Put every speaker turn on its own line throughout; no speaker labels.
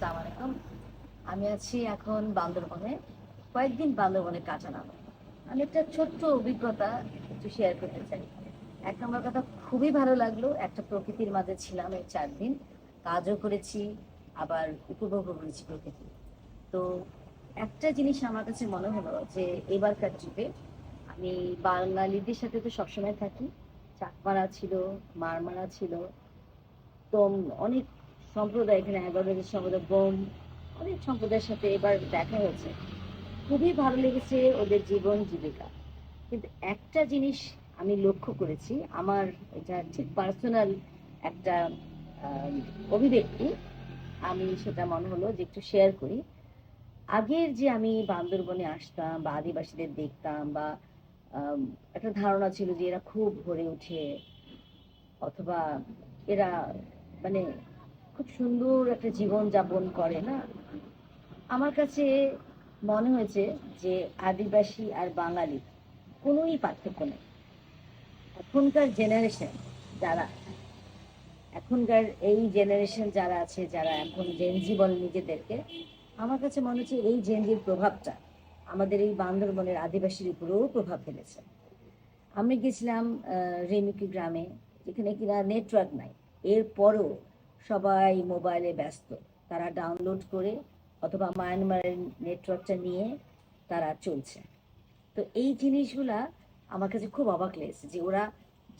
আসসালামু আলাইকুম আমি আছি এখন বান্দরবনে। কয়েকদিন বান্দরবনে কাটালাম। আমি একটা ছোট্ট অভিজ্ঞতা একটু শেয়ার করতে চাই। এক নম্বর কথা, খুবই ভালো লাগল। একটা প্রকৃতির মাঝে ছিলাম এই চার দিন। কাজও করেছি, আবার উপভোগ করেছি প্রকৃতি। তো একটা জিনিস আমার কাছে মনে হলো যে, এবারকার ট্রিপে আমি বাঙালিদের সাথে তো সবসময় থাকি। চাকমারা ছিল, মারমারা ছিল। তো অনেক সম্প্রদায় এখানে এগারোদের সম্প্রদায় বোম অনেক সম্প্রদায়ের সাথে এবার দেখা হয়েছে। খুবই ভালো লেগেছে ওদের জীবন জীবিকা। কিন্তু একটা জিনিস আমি লক্ষ্য করেছি, আমার এটা ঠিক পার্সোনাল একটা অভিব্যক্তি। আমি সেটা মনে হলো যে একটু শেয়ার করি। আগের যে আমি বান্দরবনে আসতাম বা আদিবাসীদের দেখতাম বা একটা ধারণা ছিল যে এরা খুব ভরে উঠে অথবা এরা মানে খুব সুন্দর একটা জীবন যাপন করে, না? আমার কাছে মনে হয়েছে যে আদিবাসী আর বাঙালি কোনোই পার্থক্য নেই। এখনকার জেনারেশন যারা, এখনকার এই জেনারেশন যারা আছে, যারা এখন জেনজি বলে নিজেদেরকে, আমার কাছে মনে হচ্ছে এই জেনজির প্রভাবটা আমাদের এই বান্দরবনের আদিবাসীর উপরেও প্রভাব ফেলেছে। আমি গেছিলাম রেমিকি গ্রামে, যেখানে কিনা নেটওয়ার্ক নাই। এরপরও সবাই মোবাইলে ব্যস্ত। তারা ডাউনলোড করে অথবা মায়ানমারের নেটওয়ার্কটা নিয়ে তারা চলছে। তো এই জিনিসগুলা আমার কাছে খুব অবাক লেগেছে যে ওরা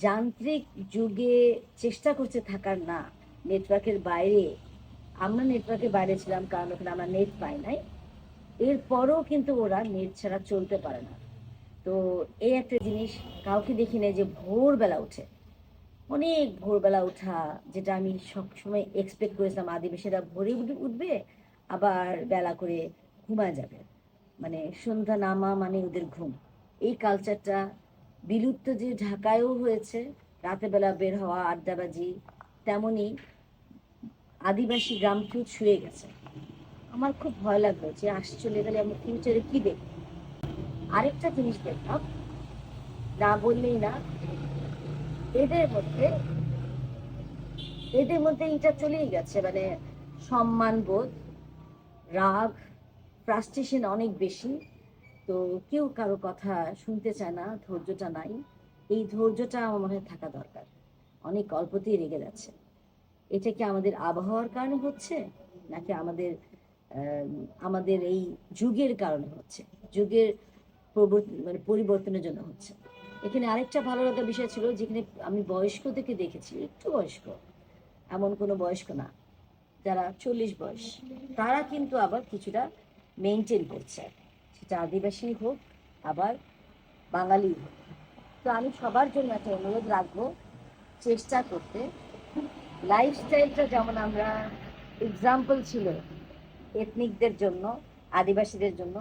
যান্ত্রিক যুগে চেষ্টা করছে থাকার না। নেটওয়ার্কের বাইরে, আমরা নেটওয়ার্কের বাইরে ছিলাম কারণ ওখানে আমরা নেট পাই নাই। এরপরও কিন্তু ওরা নেট ছাড়া চলতে পারে না। তো এই একটা জিনিস কাউকে দেখি নাই যে ভোরবেলা উঠে অনেক ভোরবেলা ওঠা, যেটা আমি সবসময় এক্সপেক্ট করেছিলাম আদিবাসীরা ভোরে উঠে- উঠবে, আবার বেলা করে ঘুমায় যাবে। মানে সন্ধ্যা নামা মানে ওদের ঘুম। এই কালচারটা বিলুপ্ত যে ঢাকায়ও হয়েছে বেলা বের হওয়া, আড্ডাবাজি, তেমনি আদিবাসী গ্রামকেও ছুঁয়ে গেছে। আমার খুব ভয় লাগল যে আস চলে গেলে আমি ফিউচারে কি দেখব? আরেকটা জিনিস দেখলাম, না বললেই না এদের মধ্যে এদের মধ্যে এটা চলেই গেছে মানে সম্মান বোধ, রাগ ফ্রাস্ট্রেশন অনেক বেশি। তো কেউ কারও কথা শুনতে চায় না, ধৈর্যটা নাই। এই ধৈর্যটা আমার মনে থাকা দরকার। অনেক অল্পতেই রেগে যাচ্ছে। এটা কি আমাদের আবহাওয়ার কারণে হচ্ছে, নাকি আমাদের আমাদের এই যুগের কারণে হচ্ছে? যুগের মানে পরিবর্তনের জন্য হচ্ছে। এখানে আরেকটা ভালো লাগার বিষয় ছিল যেখানে আমি বয়স্ক থেকে দেখেছি, একটু বয়স্ক, এমন কোনো বয়স্ক না, যারা চল্লিশ বয়স। তারা কিন্তু আবার কিছুটা মেনটেন করছে, সেটা আদিবাসী হোক, আবার বাঙালি হোক। তো আমি সবার জন্য একটা অনুরোধ রাখব, চেষ্টা করতে। লাইফস্টাইলটা যেমন আমরা এক্সাম্পল ছিল এথনিকদের জন্য, আদিবাসীদের জন্য,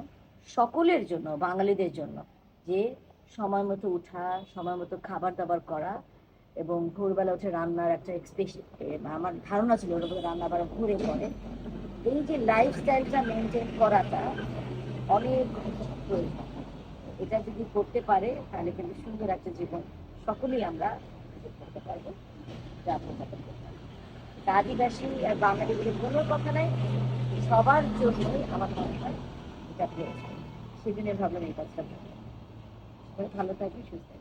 সকলের জন্য, বাঙালিদের জন্য, যে সময় মতো উঠা, সময় মতো খাবার দাবার করা এবং ভোরবেলা উঠে রান্নার একটা আমার ধারণা ছিল ওরা রান্না বাড়া ঘুরে পড়ে। এই যে লাইফস্টাইলটা মেনটেন করাটা অনেক প্রয়োজন এটা যদি করতে পারে, তাহলে কিন্তু সুন্দর একটা জীবন সকলেই আমরা করতে পারব। আদিবাসী আর বাঙালি বলে কোনো কথা নাই। সবার জন্যই আমার মনে হয় এটা প্রয়োজন সেদিনে ভাবলাম এই। সবাই ভালো থাকি সুস্থ থাকি